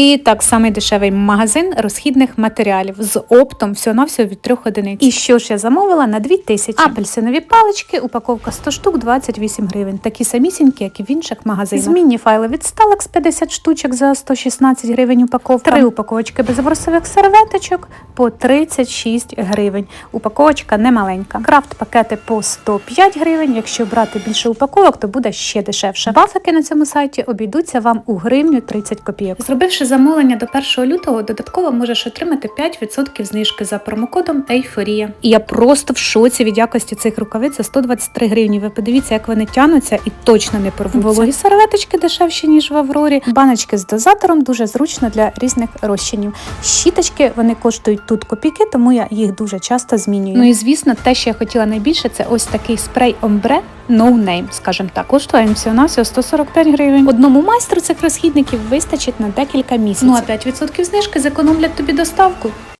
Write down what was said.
І так самий дешевий магазин розхідних матеріалів з оптом всього-навсього від 3 одиниць. І що ж я замовила на 2 тисячі? Апельсинові палички, упаковка 100 штук, 28 гривень. Такі самісінькі, як і в інших магазинах. Змінні файли від Stalex 50 штучок за 116 гривень упаковка. Три упаковочки безворсових серветочок по 36 гривень. Упаковочка немаленька. Крафт пакети по 105 гривень. Якщо брати більше упаковок, то буде ще дешевше. Бафики на цьому сайті обійдуться вам у гривню 30 копійок. Зробивши замовлення до 1 лютого, додатково можеш отримати 5% знижки за промокодом Ейфорія. І я просто в шоці від якості цих рукавиць за 123 гривні. Ви подивіться, як вони тянуться і точно не порвуться. Вологі серветочки дешевші ніж в Аврорі. Баночки з дозатором дуже зручно для різних розчинів. Щіточки вони коштують тут копійки, тому я їх дуже часто змінюю. Ну і звісно, те, що я хотіла найбільше, це ось такий спрей омбре. No name, скажімо так, коштує він всього на 145 гривень. Одному майстру цих розхідників вистачить на декілька місяців. Ну а 5% знижки зекономлять тобі доставку.